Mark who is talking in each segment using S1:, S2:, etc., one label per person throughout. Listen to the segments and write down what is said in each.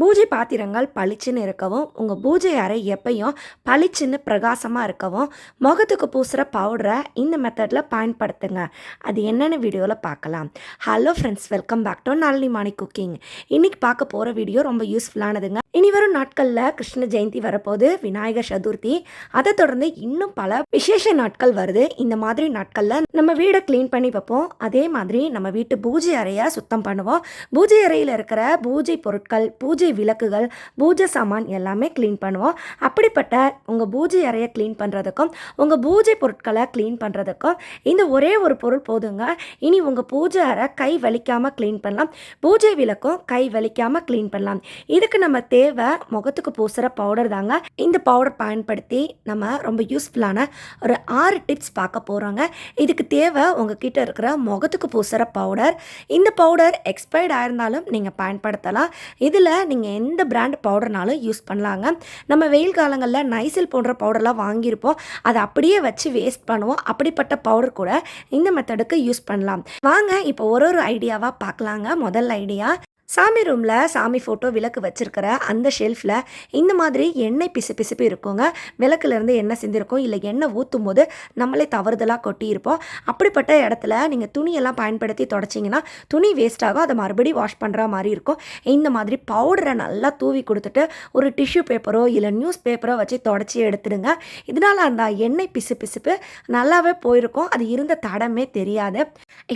S1: பூஜை பாத்திரங்கள் பளிச்சுன்னு இருக்கவும் உங்கள் பூஜை அறை எப்பயும் பளிச்சுன்னு பிரகாசமாக இருக்கவும் முகத்துக்கு பூசுகிற பவுடரை இந்த மெத்தடில் பயன்படுத்துங்க. அது என்னென்ன வீடியோவில் பார்க்கலாம். Hello friends welcome back to Nalini Mani cooking இன்றைக்கி பார்க்க போகிற வீடியோ ரொம்ப யூஸ்ஃபுல்லானதுங்க இனி வரும் நாட்களில் கிருஷ்ண ஜெயந்தி வரப்போது விநாயகர் சதுர்த்தி. அதை தொடர்ந்து இன்னும் பல விசேஷ நாட்கள் வருது. இந்த மாதிரி நாட்களில் நம்ம வீடை க்ளீன் பண்ணி வைப்போம். அதே மாதிரி நம்ம வீட்டு பூஜை அறையை சுத்தம் பண்ணுவோம். பூஜை அறையில் இருக்கிற பூஜை பொருட்கள் பூஜை விளக்குகள் பூஜை சாமான் எல்லாமே க்ளீன் பண்ணுவோம். அப்படிப்பட்ட உங்கள் பூஜை அறையை க்ளீன் பண்ணுறதுக்கும் உங்கள் பூஜை பொருட்களை க்ளீன் பண்ணுறதுக்கும் இந்த ஒரே ஒரு பொருள் போதுங்க. இனி உங்கள் பூஜை அறை கை வலிக்காமல் க்ளீன் பண்ணலாம். பூஜை விளக்கும் கை வலிக்காமல் க்ளீன் பண்ணலாம். இதுக்கு நம்ம தேவை முகத்துக்கு பூசுகிற பவுடர் தாங்க. இந்த பவுடர் பயன்படுத்தி நம்ம ரொம்ப யூஸ்ஃபுல்லான ஒரு ஆறு டிப்ஸ் பார்க்க போகிறோங்க இதுக்கு தேவை உங்ககிட்ட இருக்கிற முகத்துக்கு பூசுகிற பவுடர் இந்த பவுடர் எக்ஸ்பயர்ட் ஆயிருந்தாலும் நீங்கள் பயன்படுத்தலாம். இதில் நீங்கள் எந்த பிராண்ட் பவுடர்னாலும் யூஸ் பண்ணலாங்க. நம்ம வெயில் காலங்களில் நைசில் போன்ற பவுடர்லாம் வாங்கியிருப்போம். அதை அப்படியே வச்சு வேஸ்ட் பண்ணுவோம். அப்படிப்பட்ட பவுடர் கூட இந்த மெத்தடுக்கு யூஸ் பண்ணலாம். வாங்க இப்போ ஒரு ஒரு ஐடியாவாக பார்க்கலாங்க. முதல் ஐடியா சாமி ரூமில் சாமி ஃபோட்டோ விளக்கு வச்சிருக்கிற அந்த ஷெல்ஃபில் இந்த மாதிரி எண்ணெய் பிசு பிசுப்பு இருக்குங்க. விளக்குலேருந்து எண்ணெய் சிந்திருக்கும். இல்லை எண்ணெய் ஊற்றும் போது நம்மளே தவறுதலாக கொட்டியிருப்போம். அப்படிப்பட்ட இடத்துல நீங்கள் துணியெல்லாம் பயன்படுத்தி தொடச்சிங்கன்னா துணி வேஸ்ட் ஆகும். அதை மறுபடியும் வாஷ் பண்ணுற மாதிரி இருக்கும். இந்த மாதிரி பவுடரை நல்லா தூவி கொடுத்துட்டு ஒரு டிஷ்யூ பேப்பரோ இல்லை நியூஸ் பேப்பரோ வச்சு தொடச்சி எடுத்துடுங்க. இதனால் அந்த எண்ணெய் பிசு பிசுப்பு நல்லாவே போயிருக்கும். அது இருந்த தடமே தெரியாது.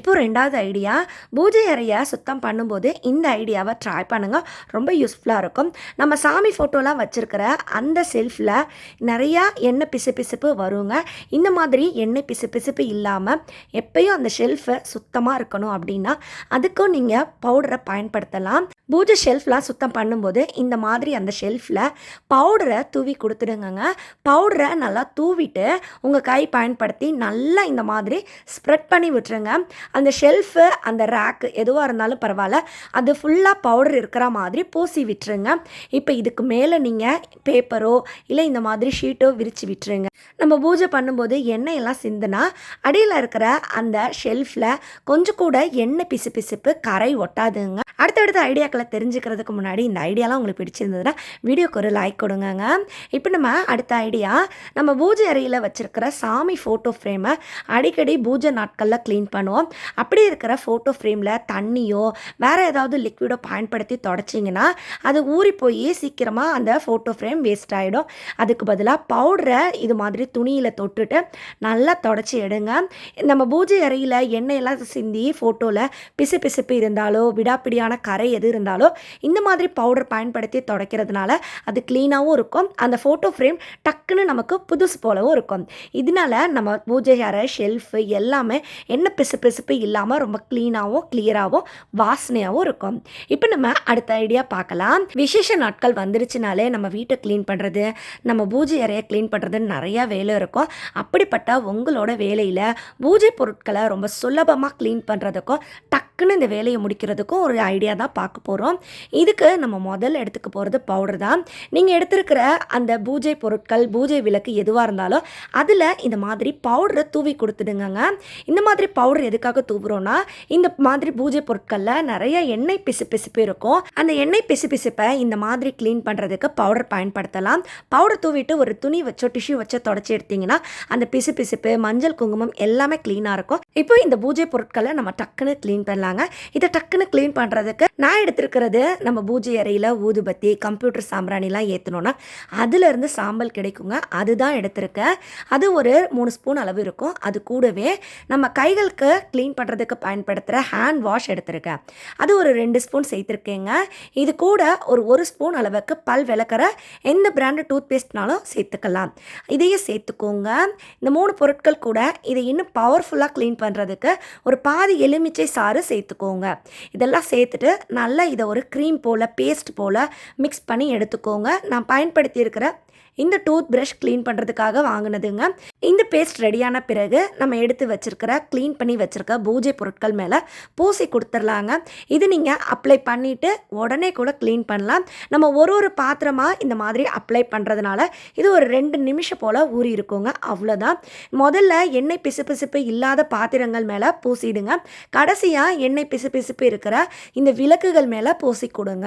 S1: இப்போ ரெண்டாவது ஐடியா பூஜை அறையை சுத்தம் பண்ணும்போது இந்த ஐடியா ஐடியாவை ட்ரை பண்ணுங்கள் ரொம்ப யூஸ்ஃபுல்லாக இருக்கும். நம்ம சாமி ஃபோட்டோலாம் வச்சுருக்கிற அந்த செல்ஃபில் நிறையா எண்ணெய் பிசு பிசுப்பு வருங்க. இந்த மாதிரி எண்ணெய் பிசு பிசுப்பு இல்லாமல் எப்பயும் அந்த ஷெல்ஃபை சுத்தமாக இருக்கணும் அப்படின்னா அதுக்கும் நீங்கள் பவுடரை பயன்படுத்தலாம். பூஜை ஷெல்ஃப்லாம் சுத்தம் பண்ணும்போது இந்த மாதிரி அந்த ஷெல்ஃபில் பவுடரை தூவி கொடுத்துடுங்கங்க. பவுடரை நல்லா தூவிட்டு உங்கள் கை பயன்படுத்தி நல்லா இந்த மாதிரி ஸ்ப்ரெட் பண்ணி விட்டுருங்க. அந்த ஷெல்ஃபு அந்த ரேக்கு எதுவாக இருந்தாலும் பரவாயில்ல. அது ஃபுல்லாக பவுடர் இருக்கிற மாதிரி பூசி விட்டுருங்க. இப்போ இதுக்கு மேலே நீங்கள் பேப்பரோ இல்லை இந்த மாதிரி ஷீட்டோ விரித்து விட்டுருங்க. நம்ம பூஜை பண்ணும்போது எண்ணெய் எல்லாம் சிந்துனா அடியில் இருக்கிற அந்த ஷெல்ஃபில் கொஞ்சம் கூட எண்ணெய் பிசு பிசுப்பு கரை ஒட்டாதுங்க. அடுத்தடுத்த கருத்துக்களை தெரிஞ்சுக்கிறதுக்கு முன்னாடி இந்த ஐடியாலாம் உங்களுக்கு பிடிச்சிருந்ததுன்னா வீடியோக்கு ஒரு லைக் கொடுங்கங்க. இப்போ நம்ம அடுத்த ஐடியா நம்ம பூஜை அறையில் வச்சுருக்கிற சாமி ஃபோட்டோ ஃப்ரேமை அடிக்கடி பூஜை நாட்களில் க்ளீன் பண்ணுவோம். அப்படி இருக்கிற ஃபோட்டோ ஃப்ரேமில் தண்ணியோ வேறு ஏதாவது லிக்விடோ பயன்படுத்தி தொடச்சிங்கன்னா அது ஊறி போய் சீக்கிரமாக அந்த ஃபோட்டோ ஃப்ரேம் வேஸ்ட் ஆகிடும் அதுக்கு பதிலாக பவுடரை இது மாதிரி துணியில் தொட்டுட்டு நல்லா தொடச்சி எடுங்க. நம்ம பூஜை அறையில் எண்ணெயெல்லாம் சிந்தி ஃபோட்டோவில் பிசு பிசுப்பு இருந்தாலோ விடாப்பிடியான கரை எது இருந்தாலும் இருந்தாலோ இந்த மாதிரி பவுடர் பயன்படுத்தி துடைக்கிறதுனால அது க்ளீனாகவும் இருக்கும். அந்த ஃபோட்டோ ஃப்ரேம் டக்குன்னு நமக்கு புதுசு போலவும் இருக்கும். இதனால நம்ம பூஜை அறை ஷெல்ஃபு எல்லாமே என்ன பிசு பிசுப்பு இல்லாமல் ரொம்ப க்ளீனாகவும் கிளியராகவும் வாசனையாகவும் இருக்கும். இப்போ நம்ம அடுத்த ஐடியா பார்க்கலாம். விசேஷ நாட்கள் வந்துருச்சுனாலே நம்ம வீட்டை க்ளீன் பண்ணுறது நம்ம பூஜை அறையை க்ளீன் பண்ணுறதுன்னு நிறையா வேலை இருக்கும். அப்படிப்பட்ட உங்களோட வேலையில் பூஜை பொருட்களை ரொம்ப சுலபமாக க்ளீன் பண்ணுறதுக்கும் டக்குன்னு இந்த வேலையை முடிக்கிறதுக்கும் ஒரு ஐடியா தான் பார்க்க போகிறோம் இதுக்கு நம்ம முதல்ல எடுத்துக்க போகிறது பவுடர் தான். நீங்கள் எடுத்திருக்கிற அந்த பூஜை பொருட்கள் பூஜை விளக்கு எதுவாக இருந்தாலும் அதில் இந்த மாதிரி பவுடரை தூவி கொடுத்துடுங்கங்க. இந்த மாதிரி பவுடர் எதுக்காக தூவுறோன்னா இந்த மாதிரி பூஜை பொருட்களில் நிறைய எண்ணெய் பிசு பிசுப்பு இருக்கும். அந்த எண்ணெய் பிசு பிசுப்பை இந்த மாதிரி க்ளீன் பண்ணுறதுக்கு பவுடர் பயன்படுத்தலாம். பவுடர் தூவிட்டு ஒரு துணி வச்சோ டிஷ்யூ வச்சோ தொடச்சி எடுத்தீங்கன்னா அந்த பிசு பிசுப்பு மஞ்சள் குங்குமம் எல்லாமே க்ளீனாக இருக்கும். இப்போ இந்த பூஜை பொருட்களை நம்ம டக்குன்னு க்ளீன் பண்ணலாம். பண்ணிடலாங்க இதை டக்குன்னு க்ளீன் பண்ணுறதுக்கு நான் எடுத்திருக்கிறது நம்ம பூஜை அறையில் ஊதுபத்தி கம்ப்யூட்டர் சாம்பிராணிலாம் ஏற்றணுன்னா அதுலேருந்து சாம்பல் கிடைக்குங்க. அதுதான் எடுத்திருக்கேன் அது ஒரு மூணு ஸ்பூன் அளவு இருக்கும். அது கூடவே நம்ம கைகளுக்கு க்ளீன் பண்ணுறதுக்கு பயன்படுத்துகிற ஹேண்ட் வாஷ் எடுத்திருக்கேன் அது ஒரு ரெண்டு ஸ்பூன் சேர்த்துருக்கேங்க. இது கூட ஒரு ஒரு ஸ்பூன் அளவுக்கு பல் விளக்குற எந்த பிராண்டு டூத் பேஸ்ட்னாலும் சேர்த்துக்கலாம். இதையும் சேர்த்துக்கோங்க. இந்த மூணு பொருட்கள் கூட இதை இன்னும் பவர்ஃபுல்லாக க்ளீன் பண்ணுறதுக்கு ஒரு பாதி எலுமிச்சை சாறு சேர்த்துக்கோங்க. இதெல்லாம் சேர்த்துட்டு நல்லா இதை ஒரு க்ரீம் போல் பேஸ்ட் போல் மிக்ஸ் பண்ணி எடுத்துக்கோங்க. நான் பயன்படுத்தியிருக்கிற இந்த டூத் ப்ரஷ் க்ளீன் பண்ணுறதுக்காக வாங்கினதுங்க. இந்த பேஸ்ட் ரெடியான பிறகு நம்ம எடுத்து வச்சுருக்கிற க்ளீன் பண்ணி வச்சுருக்க பூஜை பொருட்கள் மேலே பூசி கொடுத்துர்லாங்க இது நீங்கள் அப்ளை பண்ணிவிட்டு உடனே கூட க்ளீன் பண்ணலாம். நம்ம ஒரு ஒரு பாத்திரமாக இந்த மாதிரி அப்ளை பண்ணுறதுனால இது ஒரு ரெண்டு நிமிஷம் போல் ஊறி இருக்குங்க. அவ்வளோதான் முதல்ல எண்ணெய் பிசுபிசுப்பு இல்லாத பாத்திரங்கள் மேலே பூசிடுங்க. கடைசியாக எண்ணெய் பிசுபிசுப்பு இருக்கிற இந்த விளக்குகள் மேலே பூசி கொடுங்க.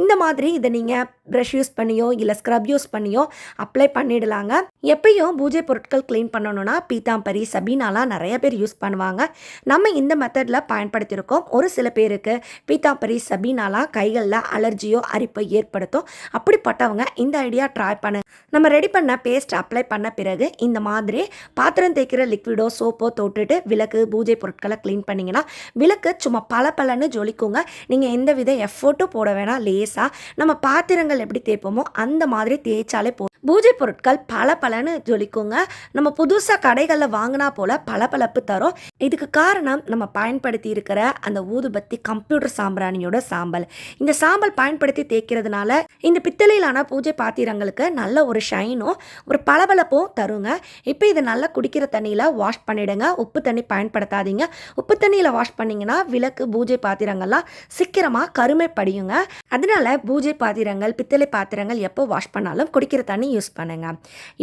S1: இந்த மாதிரி இதை நீங்கள் ப்ரஷ் யூஸ் பண்ணியோ இல்லை ஸ்க்ரப் யூஸ் பண்ணியோ அப்ளை பண்ணிடலாங்க. எப்பயும் பூஜை பொருட்கள் க்ளீன் பண்ணணும்னா பீத்தாம்பரி சபீனாலாம் நிறைய பேர் யூஸ் பண்ணுவாங்க. நம்ம இந்த மெத்தடில் பயன்படுத்தியிருக்கோம். ஒரு சில பேருக்கு பீத்தாம்பரி சபீனாலாம் கைகளில் அலர்ஜியோ அரிப்போ ஏற்படுத்தும் அப்படிப்பட்டவங்க இந்த ஐடியா ட்ரை பண்ணு. நம்ம ரெடி பண்ண பேஸ்ட் அப்ளை பண்ண பிறகு இந்த மாதிரி பாத்திரம் தேய்க்கிற லிக்விடோ சோப்போ தொட்டுட்டு விளக்கு பூஜை பொருட்களை க்ளீன் பண்ணிங்கன்னா விளக்கு சும்மா பல பலன்னு ஜொலிக்குங்க. நீங்கள் எந்த வித எஃபோர்ட்டும் போட வேணாம். லேசாக நம்ம பாத்திரங்கள் எப்படி தேய்ப்போமோ அந்த மாதிரி தேய்ச்சாலே போ பூஜை பொருட்கள் பல பலன்னு ஜொலிக்குங்க நம்ம புதுசாக கடைகளில் வாங்கினா போல் பளபளப்பு தரும். இதுக்கு காரணம் நம்ம பயன்படுத்தி இருக்கிற அந்த ஊதுபத்தி கம்ப்யூட்டர் சாம்பிராணியோட சாம்பல். இந்த சாம்பல் பயன்படுத்தி தேய்க்கிறதுனால இந்த பித்தளையிலான பூஜை பாத்திரங்களுக்கு நல்ல ஒரு ஷைனும் ஒரு பளபளப்பும் தருங்க. இப்போ இதை நல்லா குடிக்கிற தண்ணியில் வாஷ் பண்ணிடுங்க. உப்பு தண்ணி பயன்படுத்தாதீங்க. உப்பு தண்ணியில் வாஷ் பண்ணிங்கன்னா விளக்கு பூஜை பாத்திரங்கள்லாம் சீக்கிரமாக கருமை படியுங்க அதனால பூஜை பாத்திரங்கள் பித்தளை பாத்திரங்கள் எப்போ வாஷ் பண்ணாலும் குடிக்கிற தண்ணி யூஸ் பண்ணுங்க.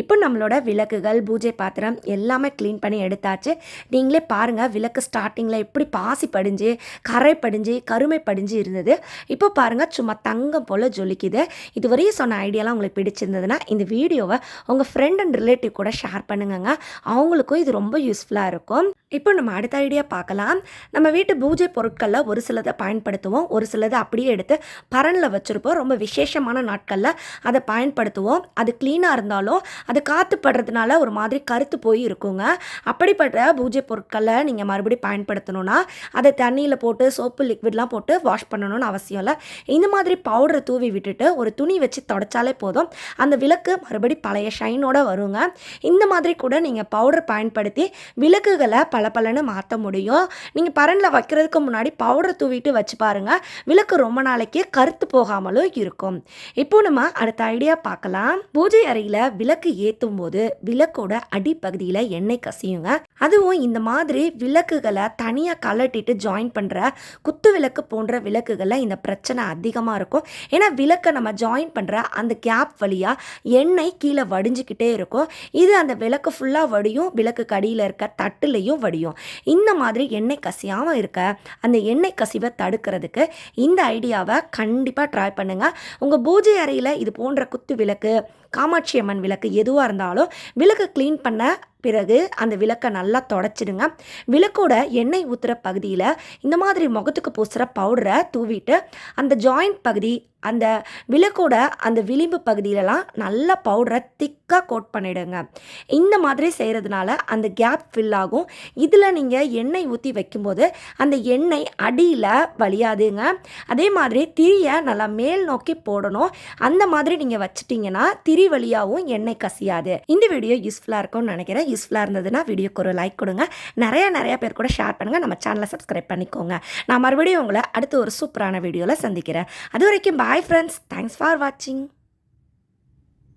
S1: இப்போ நம்மளோட விளக்குகள் பூஜை பாத்திரம் எல்லாமே க்ளீன் பண்ணி எடுத்தாச்சு. நீங்களே பாருங்கள் விளக்கு ஸ்டார்டிங்கில் எப்படி பாசி படிஞ்சு கரை படிஞ்சு கருமை படிஞ்சு இருந்தது. இப்போ பாருங்கள் சும்மா தங்கம் போல் ஜொலிக்குது. இதுவரையும் சொன்ன ஐடியாலாம் உங்களுக்கு பிடிச்சிருந்ததுன்னா இந்த வீடியோவை உங்கள் ஃப்ரெண்ட் அண்ட் ரிலேட்டிவ் கூட ஷேர் பண்ணுங்கங்க. அவங்களுக்கும் இது ரொம்ப யூஸ்ஃபுல்லாக இருக்கும். இப்போ நம்ம அடுத்த ஐடியா பார்க்கலாம். நம்ம வீட்டு பூஜை பொருட்களில் ஒரு சிலதை பயன்படுத்துவோம். ஒரு சிலதை அப்படியே எடுத்து பரனில் வச்சுருப்போம். ரொம்ப விசேஷமான நாட்களில் அதை பயன்படுத்துவோம். அது க்ளீனாக இருந்தாலும் அது காற்று படுறதுனால ஒரு மாதிரி கருத்து போய் இருக்குங்க. அப்படிப்பட்ட பூஜை பொருட்களை நீங்கள் மறுபடியும் பயன்படுத்தணும்னா அதை தண்ணியில் போட்டு சோப்பு லிக்விட்லாம் போட்டு வாஷ் பண்ணணும்னு அவசியம் இல்லை. இந்த மாதிரி பவுடரை தூவி விட்டுட்டு ஒரு துணி வச்சு தொடச்சாலே போதும். அந்த விளக்கு மறுபடி பழைய ஷைனோட வருங்க. இந்த மாதிரி கூட நீங்கள் பவுடர் பயன்படுத்தி விளக்குகளை பளபளன்னு மாற்ற முடியும். நீங்கள் பரனில் வைக்கிறதுக்கு முன்னாடி பவுடர் தூவிட்டு வச்சு பாருங்கள் விளக்கு ரொம்ப நாளைக்கு கரு கருத்து போகாமலும் இருக்கும். இப்போ நம்ம அடுத்த ஐடியா பார்க்கலாம். பூஜை அறையில் விளக்கு ஏற்றும் போது விளக்கோட அடிப்பகுதியில் எண்ணெய் கசியுங்க. அதுவும் இந்த மாதிரி விளக்குகளை தனியாக கலட்டிட்டு ஜாயின் பண்ணுற குத்து விளக்கு போன்ற விளக்குகளை இந்த பிரச்சனை அதிகமாக இருக்கும். ஏன்னா விளக்கை நம்ம ஜாயின் பண்ணுற அந்த கேப் வழியாக எண்ணெய் கீழே வடிஞ்சிக்கிட்டே இருக்கும். இது அந்த விளக்கு ஃபுல்லாக வடியும் விளக்கு கடியில் இருக்க தட்டுலையும் வடியும். இந்த மாதிரி எண்ணெய் கசியாமல் இருக்க அந்த எண்ணெய் கசிவை தடுக்கிறதுக்கு இந்த ஐடியாவை கண் கண்டிப்பாக ட்ரை பண்ணுங்கள் உங்கள் பூஜை அறையில் இது போன்ற குத்து விளக்கு காமாட்சி அம்மன் விளக்கு எதுவாக இருந்தாலும் விளக்கு க்ளீன் பண்ண பிறகு அந்த விளக்கை நல்லா தொடச்சிடுங்க. விளக்கோட எண்ணெய் ஊற்றுற பகுதியில் இந்த மாதிரி முகத்துக்கு பூசுகிற பவுடரை தூவிட்டு அந்த ஜாயிண்ட் பகுதி அந்த விளக்கோட அந்த விளிம்பு பகுதியிலலாம் நல்லா பவுடரை திக்காக கோட் பண்ணிடுங்க. இந்த மாதிரி செய்கிறதுனால அந்த கேப் ஃபில் ஆகும். இதில் நீங்கள் எண்ணெய் ஊற்றி வைக்கும்போது அந்த எண்ணெய் அடியில் வலியாதுங்க அதே மாதிரி திரியை நல்லா மேல் நோக்கி போடணும். அந்த மாதிரி நீங்கள் வச்சிட்டிங்கன்னா திரி வழியாகவும் எண்ணெய் கசியாது. இந்த வீடியோ யூஸ்ஃபுல்லாக இருக்கும்னு நினைக்கிறேன். யூஸ்ஃபுல்லாக இருந்ததுன்னா வீடியோக்கு ஒரு லைக் கொடுங்க. நிறைய நிறைய பேர் கூட ஷேர் பண்ணுங்கள் நம்ம சேனலை சப்ஸ்கிரைப் பண்ணிக்கோங்க. நான் மறுபடியும் உங்களை அடுத்து ஒரு சூப்பரான வீடியோவில் சந்திக்கிறேன். அது வரைக்கும் பாய் ஃப்ரெண்ட்ஸ் தேங்க்ஸ் ஃபார் வாட்சிங்